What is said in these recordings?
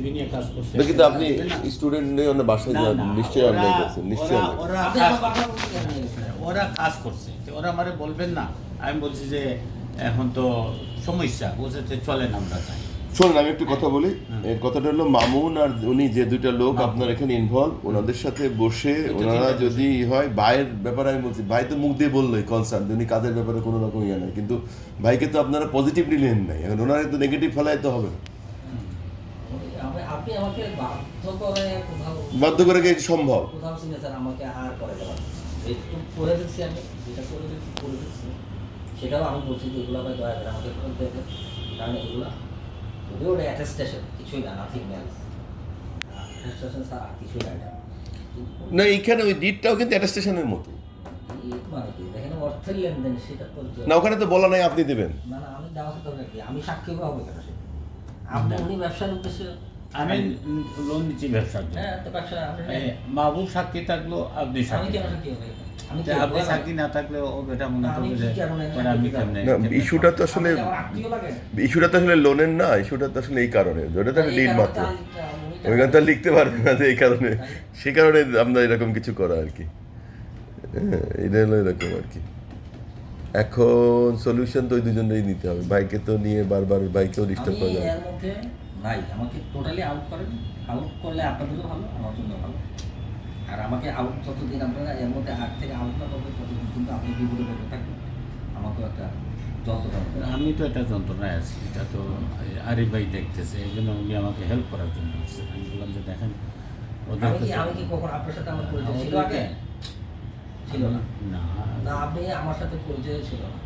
নিয়ে কাজ করছে। কিন্তু আপনি স্টুডেন্ট নিয়ে অন্য বাসায় যান। নিশ্চয়ই আপনি ওরা- নিশ্চয়ই ওরা- ওরা কাজ- করছে ওরা আমারে বলবেন না আমি বলছি যে এখন তো সমস্যা বলছে যে চলেন আমরা যাই। শোনেন আমি একটু কথা বলি। এর কথাটা হলো মামুন আর উনি যে দুইটা লোক আপনার এখানে ইনভলভ ওনাদের সাথে বসে ওনারা যদি হয় ভাইয়ের ব্যাপারে আমি বলছি ভাই তো মুখ দিয়ে বললোই কনসার্ন উনি কাজের ব্যাপারে কোনো রকম ইয়ে নাই। কিন্তু ভাইকে তো আপনারা পজিটিভলি নেন নাই। এখন ওনারা তো নেগেটিভ ফেলায় তো হবে না। আপনি- আমাকে বাধ্য করে কোথাও বাধ্য করে কি সম্ভব? কোথাও সিগনেচার আমাকে আর করে দেওয়ার একটু করে দিচ্ছি আমি যেটা করে দিচ্ছি করে দিচ্ছি সেটাও আমি বলছি যে এগুলো ভাই দয়া করে আমাকে করে দেবে কারণ এগুলো যদিও ওটা অ্যাটেস্টেশন কিছুই না নাথিং এলস অ্যাটেস্টেশন ছাড়া আর কিছুই না এটা। না এইখানে ওই ডিটটাও কিন্তু অ্যাটাস্টেশনের মতো। মানে না ওখানে তো বলা নাই আপনি দেবেন। না না আমি দেওয়া আমি সাক্ষী হবে কেন সেটা? আপনি উনি ব্যবসার উদ্দেশ্যে আমি লোন নিচ্ছি ব্যবসার জন্য। হ্যাঁ তো ব্যবসা আপনি এই মাহবুব সাক্ষী থাকল আপনি সাক্ষী আপনি সাক্ষী না থাকলে ও এটা মনে করবে যে আমি কেমনে ইস্যুটা তো আসলে ইস্যুটা তো আসলে লোনের না ইস্যুটা তো আসলে এই কারণে ওটা তো কারণে মাত্র। আমি- তো আর লিখতে পারবে না যে এই কারণে। সে কারণে আমরা এরকম কিছু করা আর কি। হ্যাঁ, এটা হলো এরকম আর কি। এখন সলিউশন তো ওই দুজনেই নিতে হবে। ভাইকে তো নিয়ে বারবার ভাইকেও ডিস্টার্ব করা যাবে নাই আমাকে টোটালি আউট করেন। আউট করলে আপনাদেরও ভালো আমার জন্য ভালো। আর আমাকে আউট যতদিন আপনারা এর মধ্যে হাত থেকে আউট না করবেন ততদিন কিন্তু আপনি বিপদে পড়তে থাকবেন। আমাকেও একটা যন্ত্রণা। আমি তো একটা যন্ত্রণায় আছি এটা তো আরিফ ভাই দেখতেছে এই জন্য উনি আমাকে হেল্প করার জন্য আসছে আমি বললাম যে দেখেন ওদের আমি কি কখন আপনার সাথে আমার পরিচয় ছিল আগে? ছিল না। না। না আপনি আমার সাথে পরিচয় ছিল না।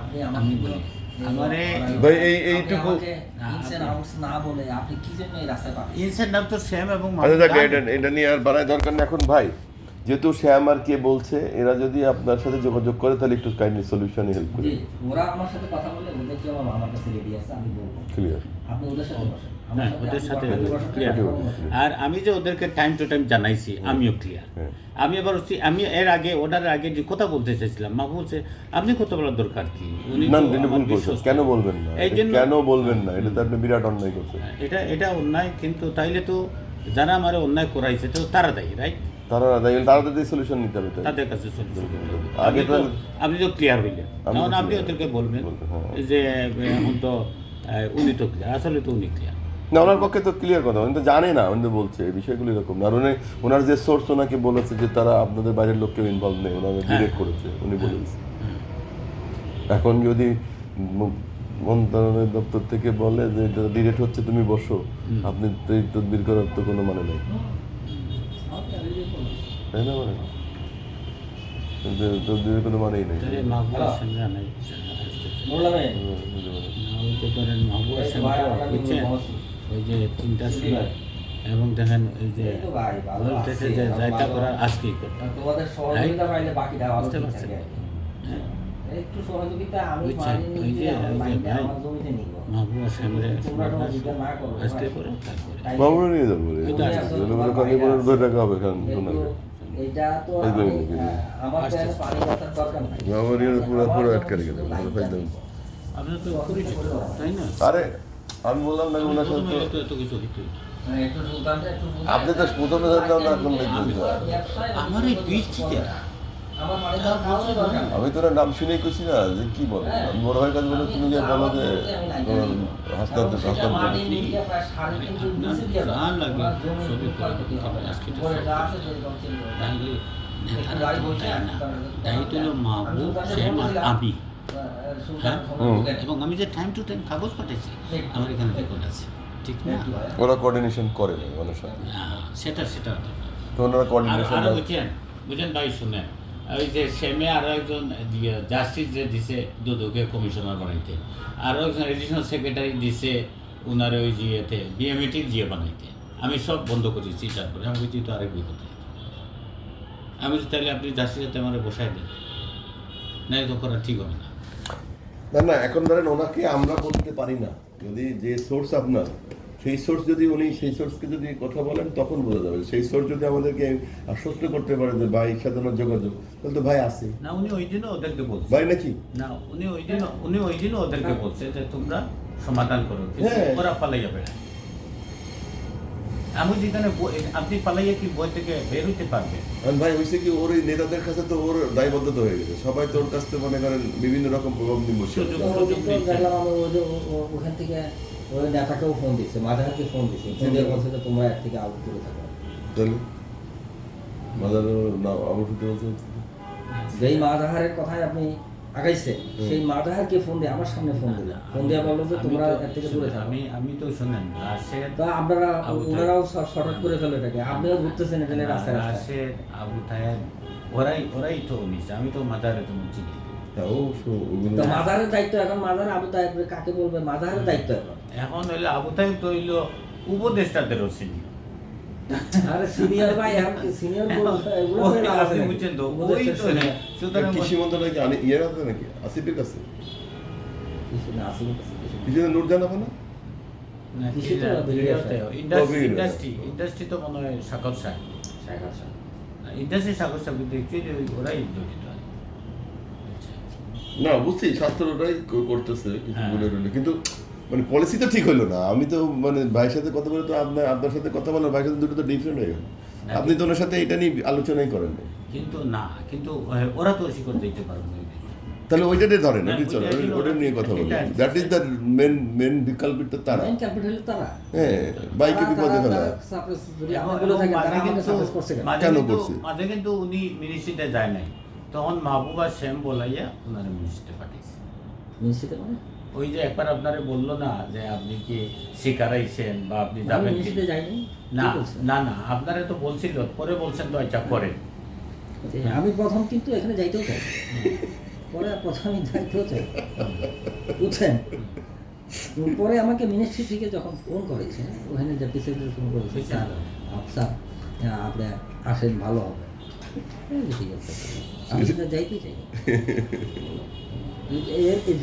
আপনি আমার আমি বিভিন্ন- বলি, আমারে- ভাই, এই- এইটুকু- না, ins and আপনি- outs না বলে আপনি কি জন্য এই রাস্তায় পাবেন? নাম তো শ্যাম এবং আচ্ছা দেখ এটা এটা নিয়ে আর বাড়ায় দরকার নেই। এখন ভাই যেহেতু শ্যাম আর কে বলছে এরা যদি আপনার সাথে যোগাযোগ করে তাহলে একটু কাইন্ডলি সলিউশনে হেল্প করি। ওরা আমার সাথে কথা বলে ওদের কি আমার আমার কাছে রেডি আছে আমি বলব। ক্লিয়ার আপনি ওদের সাথে হ্যাঁ, ওদের সাথে বলব। আর আমি যে ওদেরকে টাইম টু টাইম জানাইছি আমিও ক্লিয়ার হ্যাঁ। আমি এবার হচ্ছে আমি এর আগে ওনার আগে যে কথা বলতে চাইছিলাম মা বলছে আপনি কথা বলার দরকার কি? উনি। কেন বলবেন না? এই জন্য কেন বলবেন না? এটা তো আপনি বিরাট অন্যায় করছেন। এটা এটা অন্যায় কিন্তু তাইলে তো যারা আমার অন্যায় করাইছে তো তারা দায়ী রাইট তারা সলিউশন নিতে হবে তাদের কাছে আগে আপনি তো তো- আপনি তো ক্লিয়ার হইলেন। তখন আপনি ওদেরকে বলবেন বলবেন, হ্যাঁ। যে এখন তো উনি তো ক্লিয়ার আসলে তো উনি ক্লিয়ার না ওনার পক্ষে তো ক্লিয়ার কথা উনি তো জানে না উনি তো বলছে এই বিষয়গুলো এরকম। না আর উনি ওনার যে সোর্স ওনাকে বলেছে যে তারা আপনাদের বাইরের লোককে ইনভলভ নেই ওনাকে হ্যাঁ। ডিরেক্ট করেছে উনি বলে দিয়েছে। এখন যদি মন্ত্রণালয় দপ্তর থেকে বলে যে এটা ডিরেক্ট হচ্ছে তুমি বসো আপনি তো এই তদবির করার তো কোনো মানে নেই। তাই না মানে কিন্তু তদবিরের কোনো মানেই নেই। এই, ওই যে ধরেন মাহবুবের এই তো সঙ্গে ভাই, আমার বুঝছেন কিন্তু বস। ওই যে তিনটার সময় এবং দেখেন এই যে বলতেছে যে যাইতা করার আজকেই করতে তোমাদের সহযোগিতা পাইলে বাকিটা ভালো বুঝতে ঠিক পারছেন? হ্যাঁ। একটু সহযোগিতা আমি যে- আমার ওই যে ভাই, জমিতে নিব। মাহবুবের সঙ্গে তোমরা কোনো দিকে না করো, আসতে করে তারপরে। নিয়ে যাব রে এটা আসলে জনগণের ধরে রাখা হবে কারণ শোনা এটা তো আমার পানি দরকার নাই। পুরো পুরো আটকে গেল তো পরিচিত তাই না? আরে আমি বললাম না ওনার সাথে। মানে। আপনি তো প্রথমে জানতাম না। ব্যবসায় আমার এই বীজ থেকে না। আমার পানি দেওয়ার খাওয়ারও দরকার নাই। আমি তোর নাম শুনেই করছি না যে কি বলো। আমি বড় ভাইয়ের কাছে বলে তুমি যে বলো যে না। তারপরে- দায়িত্ব হলো আর বলছিলাম, আমি। হ্যাঁ? বুঝে। এবং আমি যে টাইম টু টাইম কাগজ পাঠাইছি আমার এখানে রেকর্ড আছে। ঠিক না? ওরা কোঅর্ডিনেশন করে না ওনার সাথে হ্যাঁ, সেটা সেটা তো ওনারা কোঅর্ডিনেশন আরও বুঝছেন? বুঝছেন ভাই শুনেন। ওই যে সেমে আরও একজন জাস্টিস যে দিছে দুদুকে কমিশনার বানাইতে। আরও একজন এডিশনাল সেক্রেটারি দিছে উনার ওই জিয়েতে বিএমএটির জিয়ে বানাইতে। আমি সব বন্ধ করেছি তারপরে আমি বলছি তো আরেক বই কোথায় আমি তাহলে আপনি জাস্টিসের আমার বসাই দেন। না তো করা ঠিক হবে না। না না এখন ধরেন ওনাকে আমরা বলতে পারি না। যদি যে সোর্স আপনার সেই সোর্স যদি উনি সেই সোর্সকে যদি কথা বলেন তখন বোঝা যাবে। সেই সোর্স যদি আমাদেরকে আশ্বস্ত করতে পারে যে ভাই সাধারণ যোগাযোগ তাহলে তো ভাই আছে। না উনি ওই দিনও ওদেরকে বলছে। ভাই নাকি? না উনি ওই দিন উনি ওই দিনও ওদেরকে বলছে যে তোমরা সমাধান করো। হ্যাঁ। ওরা পালাই যাবে না আমি যেখানে আপনি পালাইয়া কি বই থেকে বের হইতে পারবেন? ভাই হয়েছে কি ওর এই নেতাদের কাছে তো ওর দায়বদ্ধতা হয়ে গেছে। সবাই তোর কাছ থেকে মনে করেন বিভিন্ন রকম প্রভাব নিয়ে বসে ওখান থেকে ওই নেতাকেও ফোন দিচ্ছে মাঝারকে ফোন দিচ্ছে। ফোন দিয়ে বলছে যে তোমরা এক থেকে আউট করে থাকো। তাহলে? মাদার না সাথে বলতে হচ্ছে। যেই মাজাহারের কথায় আপনি আগাইছে। সেই ফোন দিয়ে আমার সামনে ফোন দিল। ফোন দিয়ে বলল যে তোমরা এর থেকে দূরে থাকো। আমি আমি তো শোনেন রাশেদ তা আপনারা আবু তাহের। ওনারাও শর্ট করে ফেলো এটাকে। আপনিও ঘুরতেছেন রাস্তায় রাশেদ আবু তাহের ওরাই ওরাই তো নিছে আমি তো মাজারে তো চিনি। তো মাজারের দায়িত্ব এখন মাজার আবু তাহের কাকে বলবে? মাজারের দায়িত্ব এখন। এখন হইলে আবু তাহেব তো হইল উপদেষ্টাদেরও চিনি। আরে সিনিয়র ভাই এখন সিনিয়র এগুলো ওই তো আপনি বুঝছেন তো, ওই তো সুতরাং কৃষি মন্ত্রণালয় কি আনি- ইয়ের আছে নাকি আসিফের কাছে কিছু না, আসিফের কাছে কিছু না। কৃষি নূর জানাব না না, কৃষি তো এটা- বিগড়ে এটাতে আছে। ইন্ডাস্ট্রি ইন্ডাস্ট্রি ইন্ডাস্ট্রি তো মনে হয় সাগর সাহেব শেখ হাসিনা। ইন্ডাস্ট্রি সাগর সাহেব কিন্তু অ্যাকচুয়ালি ওরাই জড়িত আর কি। না বুঝছি ছাত্ররাই করতেছে কিছু হ্যাঁ। বলে কিন্তু মানে পলিসি তো ঠিক হলো না আমি তো মানে ভাইয়ের সাথে কথা বলে তো আপনার আপনার সাথে কথা বলার ভাইয়ের সাথে দুটো তো ডিফারেন্ট হয়ে গেল আপনি তো ওনার সাথে এটা নিয়ে আলোচনাই করেন কিন্তু না কিন্তু ওরা তো স্বীকার দিতে পারবে। তাহলে ওইটাতে ধরেন না, ওটি চলো ওইটা ওটা নিয়ে কথা বলি that is the main main বিকল্পিত তারা Main culprit হলো তারা। হ্যাঁ বাইকে তারা- বিপদে তারা- ফেলা তারা যদি এবং- আমরা বলে থাকি, তারা কিন্তু- suppress করছে কেন? মাঝে কেন কিন্তু- করছে? মাঝে কিন্তু উনি মিনিস্ট্রিতে যায় নাই তখন মাহবুবা শ্যাম বলাইয়া ওনারা মিনিস্ট্রিতে পাঠিয়েছে মিনিস্ট্রিতে মানে? ওই যে একবার আপনারে বলল না যে আপনি কি শিকারাইছেন বা আপনি যাবেন। না না না আপনারে তো বলছিল পরে বলছেন তো আচ্ছা পরে। আমি প্রথম কিন্তু এখানে যাইতেও চাই। পরে প্রথম আমি যাইতেও চাই। বুঝছেন? পরে আমাকে মিনিস্ট্রি থেকে যখন ফোন করেছে ওখানে ডেপুটি সেক্রেটারি ফোন করেছে স্যার স্যার আপনি আসেন ভালো হবে। ঠিক আছে। আমি তো যাইতে চাই।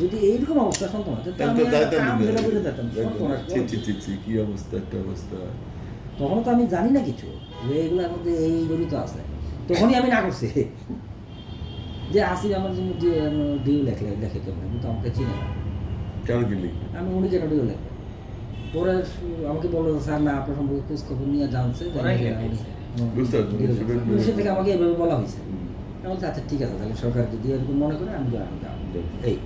যদি এইরকম অবস্থা শুনতো না তাহলে তাহলে আমি তো আর দায়িত্ব কাম নিতে ধরে হবে। বসে যেতাম, শুনতো না, ছি, ছি, ছি, ছি, কি অবস্থা একটা অবস্থা। তখন তো আমি জানি না কিছু যে এগুলোর মধ্যে এই জড়িত আছে। তখনই আমি না করছি। যে আসিফ আমার জন্য ডিউ লেখলে লেখে কেমন কিন্তু আমাকে চিনে না। কেন কি লিখবে? আমি উনি কেন ডিউ লেখে? পরে আমাকে বলল স্যার না আপনার সম্পর্কে খোঁজ খবর নিয়ে জানছে থেকে আমাকে এভাবে বলা হয়েছে। আমি আচ্ছা ঠিক আছে তাহলে সরকার যদি এরকম মনে করে আমি আমি যাব। এই।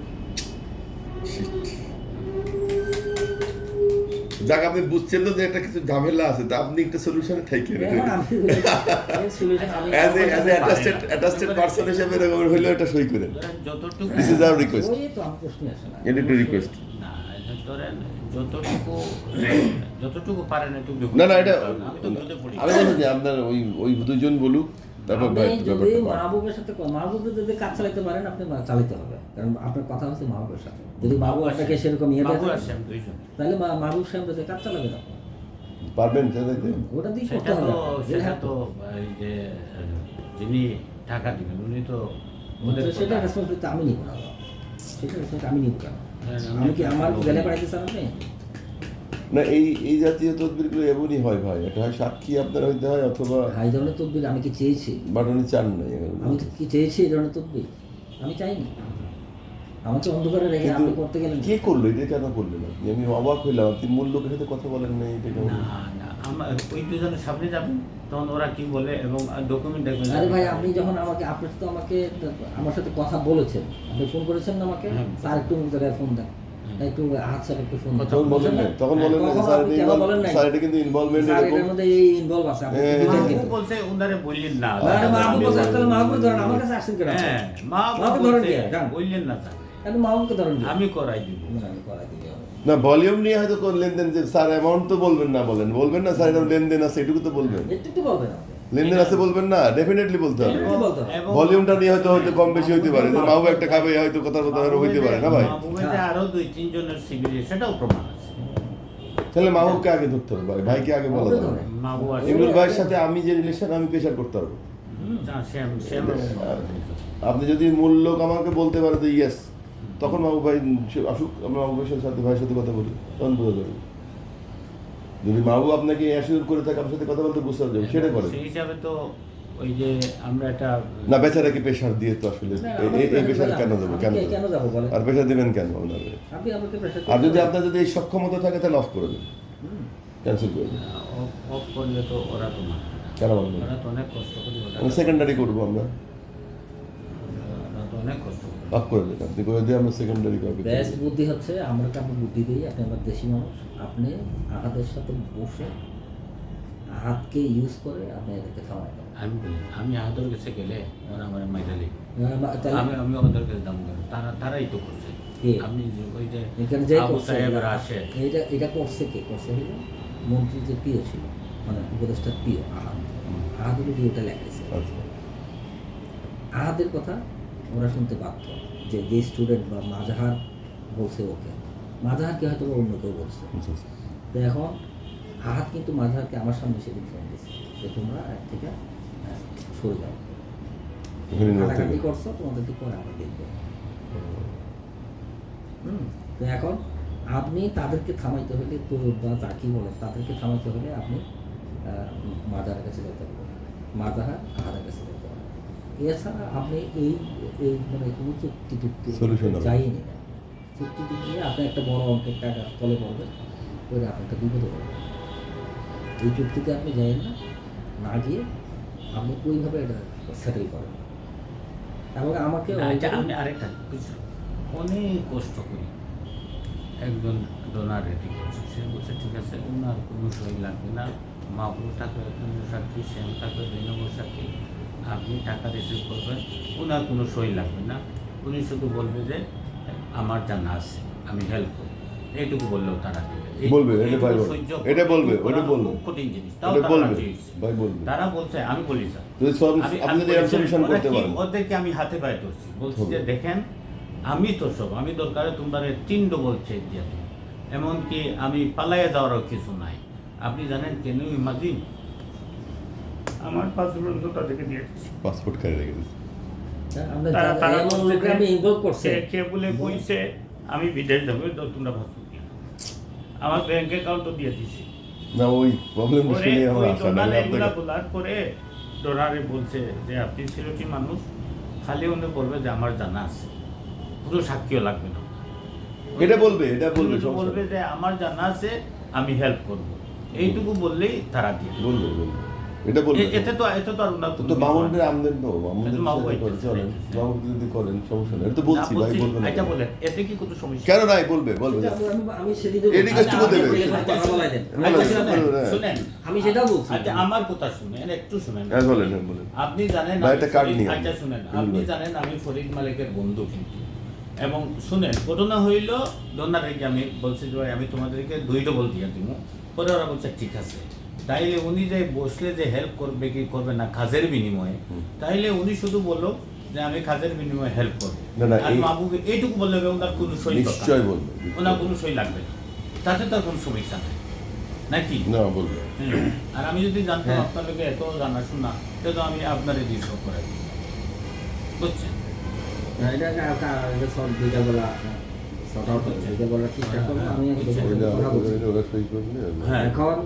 যাক আপনি বুঝছেন তো যে একটা কিছু ঝামেলা আছে তা আপনি একটা সলিউশনে থাকেন এখন আমি এই solution আমি- as a as a attested attested person হিসেবে এরকম এটা সই করেন। যতটুকু আমার প্রশ্নই আসে না। এটা একটু রিকোয়েস্ট না যতটুকু যতটুকু পারেন একটু না না এটা আমি বলছি আপনার ওই ওই দুজন বলুক। তারপর যদি মাহবুবের সাথে যদি কাজ চালাতে পারেন আপনি চালাতে হবে। কারণ আপনার কথা হচ্ছে মাহবুবের সাথে। যদি মাহবুব আপনাকে সেরকম ইয়ে দেয় তাহলে মাহবুব সাহেব যদি কাজ চালাবে না পারবেন চালাইতে ওটা দিয়ে করতে সেটা হবে সেটা হ্যাঁ, তো এই যে যিনি টাকা দিবেন উনি তো ওদের সেটা রেসপন্সিবিলিটি আমি নিব না সেটা রেসপন্সিবিলিটি আমি নিব কেন? হ্যাঁ, আমি কি আমার আমি- গেলে পাঠাইতে চান আপনি? না এই এই জাতীয় তদবিরগুলো এমনই হয় ভাই। এটা হয় সাক্ষী আপনার হইতে হয় অথবা এই ধরনের তদবির আমি কি চেয়েছি? বাটনি চান নাই আমি কি চেয়েছি এই ধরনের তদবির? আমি চাইনি। আমাকে অন্ধকারে রেখে আপনি করতে গেলেন কে করল? এটা কেন করলেন আপনি? আমি অবাক হইলাম। আপনি মূল লোকের সাথে কথা বলেন না এটা কেমন না না। আমার ওই দুজনের সামনে যাবেন তখন ওরা কি বলে এবং ডকুমেন্ট দেখবেন। আরে ভাই আপনি যখন আমাকে আপনি তো আমাকে আমার সাথে কথা বলেছেন। আপনি ফোন করেছেন না আমাকে? হ্যাঁ। স্যার একটু জায়গায় ফোন দেন। একটু হাত স্যার একটু ফোন তখন বলেন না তখন বলেন না স্যার এটা কেন involve- বলেন নাই? স্যার এটা কিন্তু ইনভলভমেন্ট এরকম এটার মধ্যে এই ইনভলভ আছে আপনি হ্যাঁ। বুঝেন মাহবুব কিন্তু বলছে ওনারে বললেন না। আরে মাহবুব আমি বলছে, তাহলে মাহবুবকে ধরেন, আমার কাছে আসছেন কেন? হ্যাঁ মাহবুব ধরেন বললেন না স্যার। আপনি মাহবুবকে ধরেন আমি করাই দিব। না, আমি করাই দিলে না ভলিউম নিয়ে হয়তো কোন লেনদেন যে স্যার অ্যামাউন্ট তো বলবেন না বলেন। বলবেন না স্যার এরকম লেনদেন আছে এটুকু তো বলবেন। একটু একটু বলবেন আপনি। লেনদেন আছে বলবেন না ডেফিনেটলি বলতে হবে। ভলিউমটা নিয়ে হয়তো হয়তো কম বেশি হইতে পারে। যে মাহবুব একটা খাবে হয়তো কথার কথা আরও হইতে পারে না ভাই? আরও দুই তিনজনের সিভিল সেটাও প্রমাণ আছে। তাহলে মাহবুবকে আগে ধরতে হবে ভাই। ভাইকে আগে বলা যাবে। ইমরুল ভাইয়ের সাথে আমি যে রিলেশন আমি প্রেশার করতে পারব। না, শ্যাম শ্যাম আপনি যদি মূল লোক আমাকে বলতে পারে যে ইয়েস তখন মাহবুব ভাই আসুক আমরা মাহবুব ভাইয়ের সাথে ভাইয়ের সাথে কথা বলি। তখন বোঝা যাবে। যদি মাহবুব আপনাকে অ্যাসিওর করে থাকে আপনার সাথে কথা বলতে বুঝতে যাবে সেটা করে। সেই হিসাবে তো ওই যে আমরা একটা না বেচারাকে প্রেশার দিয়ে তো আসলে এই- প্রেশার কেন দেবো। কেন কে- দেবো? কেন যাব আর প্রেশার দেবেন কেন আপনাকে আপনি আমাকে pressure আর যদি আপনার যদি এই সক্ষমতা থাকে তাহলে অফ করে দেবেন ক্যান্সেল করে দিন। অফ অফ করলে তো ওরা তো কেন মানবে না? ওরা তো অনেক কষ্ট করে সেকেন্ডারি করব আমরা। ওরা তো অনেক কষ্ট অফ করে দিন আপনি করে দিয়ে আমরা সেকেন্ডারি করব বেস্ট বুদ্ধি হচ্ছে আমরা কাউকে বুদ্ধি দিই আপনি আমার দেশি মানুষ। আপনি আহাদের সাথে বসে আহাতকে ইউজ করে আপনি এদেরকে দেন আমি আমি আদর কাছে গেলে ওরা আমার মাইরা লিখবে তাহলে আমি আমি ওদের কাছে দাম দেবো। তারা তারাই তো করছে? আপনি যে ওই যে এখানে যাই আবু করছে সাহেবরা আসে। এটা এটা করছে কে? করছে হইল মন্ত্রী যে প্রিয় ছিল মানে উপদেষ্টার প্রিয় আহাদ। আহাদ হলো ওটা লেখাইছে আচ্ছা। আহাদের কথা ওরা শুনতে বাধ্য যে যে স্টুডেন্ট বা মাজাহার বলছে ওকে। মাজাহারকে হয়তো অন্য কেউ বলছে। তো এখন আহাত কিন্তু মাজাহারকে আমার সামনে সেদিন ফোন দিচ্ছে যে তোমরা এক থেকে হ্যাঁ, সরে যাও। করছ তোমাদেরকে পরে আমরা দেখব। হুম তো এখন আপনি তাদেরকে থামাইতে হলে তো বা যাকে বলে? তাদেরকে থামাইতে হলে আপনি মাজারের কাছে যেতে হবে। মাজাহার আহারের কাছে যেতে এছাড়া আপনি এই এই মানে কোনো চুক্তি টুক্তি। চাইনি। না চুক্তি টুক্তি আপনি একটা বড় অঙ্কের টাকা তলে পড়বেন ওই আপনি একটা বিপদে পড়বেন এই চুক্তিতে আপনি যাই না না গিয়ে আপনি ওইভাবে এটা সেটেল করেন। এবং আমাকে আমি আরেকটা কিছু। অনেক কষ্ট করি। একজন ডোনার রেডি করছে সে বলছে ঠিক আছে ওনার কোনো সই লাগবে না। মাহবুব থাকবে এক সাক্ষী শ্যাম থাকবে দুই নম্বর সাক্ষী আপনি টাকা রিসিভ করবেন ওনার কোনো সই লাগবে না। উনি শুধু বলবে যে আমার জানা আছে আমি হেল্প করব। এইটুকু বললেও তারা দিবে বলবে, এটা বলবে। সহ্য এটা বলবে, করা ওটা বলবে। কঠিন জিনিস। তাও তারা বলবে রাজি হয়েছে। ভাই বলবে। তারা বলছে আমি বলি স্যার যদি সব আমি- আপনি আমি যদি বলছি, সলিউশন করতে পারেন। ওদেরকে আমি হাতে পায়ে ধরছি? বলছি যে দেখেন আমি তো সব আমি দরকারে তোমরা তিন ডবল চেক দিয়ে এমনকি আমি পালাইয়ে যাওয়ারও কিছু নাই। আপনি জানেন কেন ইমাজিন আমার পাসপোর্ট তো তাদেরকে দিয়ে দিচ্ছি পাসপোর্ট কার্ড রেখে দিচ্ছি আমরা তারা তারা করছে। কে বলে কইছে আমি বিদেশ যাব তো তোমরা পাসপোর্ট আমার ব্যাংক অ্যাকাউন্টও দিয়ে দিছি না ওই প্রবলেম বলার পরে ডোনারে বলছে যে আপনি সিলেটি মানুষ খালি উনি বলবে যে আমার জানা আছে। পুরো সাক্ষীও লাগবে না। এটা বলবে এটা বলবে বলবে যে আমার জানা আছে আমি হেল্প করব। এইটুকু বললেই তারা দিয়ে বলবে বলবে। এটা বলবে এতে তো এতে তো আর ওনার তো কোনো তো কিছু মামুনদের না। আমদেন তো মামুনদের এটা মামু সাথে করে হইতেছে, চলেন হইতেছে। যদি করেন সমস্যা নেই। এটা তো বলছি ভাই বলবেন এটা কেন? এতে কি কোনো সমস্যা? কেন নাই বলবে বলবে। আমি- সেদিকে দেবে। শুনেন, বলছি। আচ্ছা আমার কথা শুনেন একটু শুনেন। হ্যাঁ বলেন হ্যাঁ বলেন। আপনি জানেন ভাই, নিয়ে আচ্ছা শুনেন আপনি জানেন আমি ফরিদ মালিকের বন্ধু কিন্তু। এবং শুনেন ঘটনা হইল দোনারেকে আমি বলছি যে ভাই, আমি তোমাদেরকে দুই ডবল দিয়ে দিব পরে ওরা বলছে ঠিক আছে। তাইলে উনি যে বসলে যে হেল্প করবে কি করবে না কাজের বিনিময়ে তাইলে উনি শুধু বলল যে আমি কাজের বিনিময়ে হেল্প করব। না, না, আর এই- এইটুকু বললে ওনার কোনো সই নিশ্চয় বলবে ওনার কোনো সই লাগবে তাতে তো আর কোনো সমস্যা নেই। নাকি? না বলবে। আর আমি যদি জানতাম। আপনার লোকে এত জানাশোনা তো আমি আপনার এই সব করে বুঝছেন এটা কা- কা- এটা এখন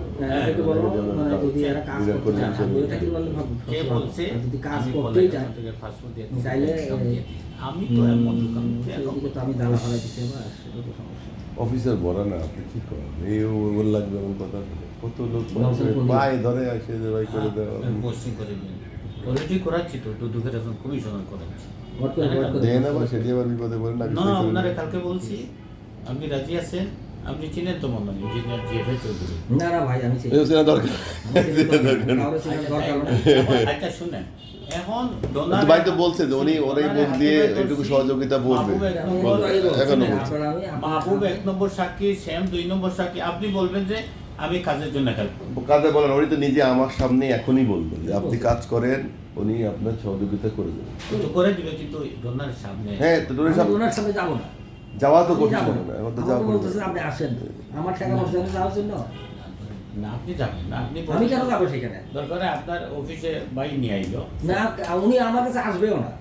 বলব মানে যদি এরা কাজ করতে চায় বলে কে বলছে যদি কাজ চায়। আমি তো এমন তো আমি অফিসার বড় না আপনি কি করেন। এই ওর লাগবে এমন কথা। কত লোক পায়ে ধরে আসে ভাই করে দেওয়া। করে করাচ্ছি তো, তো দুঃখের একজন কমিশনার করাচ্ছি। Work করে, work করে। দেন আবার সেটি আবার বিপদে পড়ে না না, ওনারে কালকে বলছি, আপনি রাজি আছেন আপনি চিনেন তো মনে হয় ইঞ্জিনিয়ার জিএফএ চৌধুরী না না ভাই আমি চিনি। এই দরকার আমি চিনি দরকার। কারোর চিনার দরকার নেই। এখন- আচ্ছা শুনেন এখন ডোনার ভাই তো বলছে যে উনি ওর মুখ দিয়ে এটুকু সহযোগিতা। এখনও মাহবুব এক নম্বর সাক্ষী শ্যাম দুই নম্বর সাক্ষী আপনি বলবেন যে আমি কাজের জন্য হেল্প করব কাজে বলেন উনি তো নিজে আমার সামনে এখনই বলবেন যে আপনি কাজ করেন উনি আপনার সহযোগিতা করে দেবেন। কিন্তু করে দিবে কিন্তু ডোনারের সামনে হ্যাঁ তো ডোনের সামনে ওনার সামনে যাব না। যাওয়া তো করতে হবে না। এখন তো যাওয়া বলতেছেন আপনি আসেন। আমার টাকা পয়সা যাওয়ার জন্য। না আপনি যাবেন না আপনি আমি কেন যাব সেখানে? দরকারে আপনার অফিসে বাই নিয়ে আইলো। না উনি আমার কাছে আসবেও না।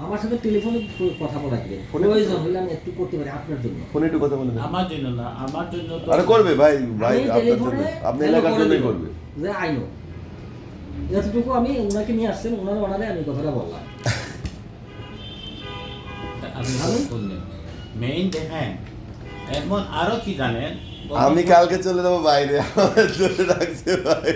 আমার সাথে টেলিফোনে কথা বলা ফোনে- প্রয়োজন হলে আমি একটু করতে পারি আপনার জন্য। ফোনে একটু কথা বলে আমার জন্য না আমার জন্য তো আরে করবে ভাই ভাই আপনার জন্য। আপনি এলাকার জন্যই করবে। যে আইনো এতটুকু আমি ওনাকে নিয়ে আসছেন ওনার ওনারে আমি কথাটা বললাম। আপনি মেইন দেখেন এমন আরও কি জানেন? আমি কালকে চলে যাব বাইরে। আমার চলে রাখছে ভাই।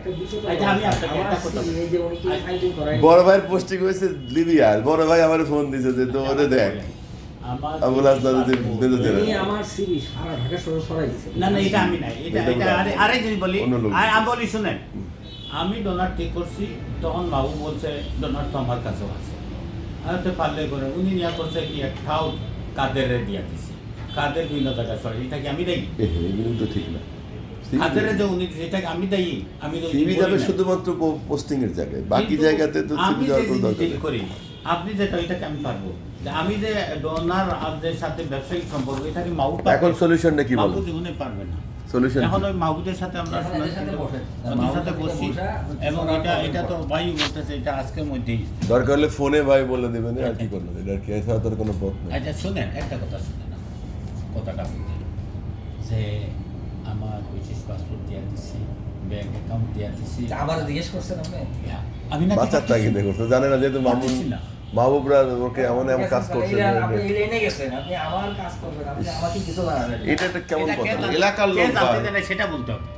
আচ্ছা, বলি। বড় ভাইয়ের পোস্টিং হয়েছে লিবিয়ার বড় ভাই আমার ফোন দিছে যে তো ওরে দেখ আমার আবুল হাসনান যদি বেঁধে দেবে উনি আমার সিবি সারা ঢাকা শহরে ছড়াই দিছে। না না এটা আমি নাই। এটা এটা বলা- বলি। শুনেন। ডোনার ঠিক করছি তখন বাবু বলছে ডোনার তো আমার কাছেও আছে। আর তো পারলে করে। উনি নিয়ে করছে কি একটাও কাদের দিয়া দিছে। কাদের বিভিন্ন জায়গায় সরে এটা কি আমি এগুলো তো ঠিক না। যে উনি আমি দেই আমি সিবি যাবে শুধুমাত্র পোস্টিং এর জায়গায় বাকি জায়গাতে তো আমি সিবি যাওয়ার কোনো দরকার নেই। করি আপনি যেটা এটাকে আমি পারব। আমি যে ডোনার আর সাথে ব্যবসায়িক সম্পর্ক এটাকে এখন solutionটা কি বলো? মাহবুব জীবনে পারবে না। সলিউশন এখন ওই মাহবুদের সাথে আমরা। ওদের সাথে বসছি এবং এটা এটা তো ভাই বলতেছে এটা আজকের মধ্যেই। দরকার হলে ফোনে ভাই বলে দেবেন আর কি করবেন? এটা কি এছাড়া তোর কোনো পথ নেই। আচ্ছা শুনেন একটা কথা শুনেন কথাটা যে আমার ব্রিটিশ পাসপোর্ট দিয়ে দিছি ব্যাংক অ্যাকাউন্ট আবার জিজ্ঞেস করছেন আপনি? আমি না বাচ্চার তাগিদে করতে জানে না যেহেতু মামুন মাহবুবরা ওকে এমন এমন কাজ করছে এটা একটা কেমন কথা? এলাকার লোক সেটা বলতে হবে।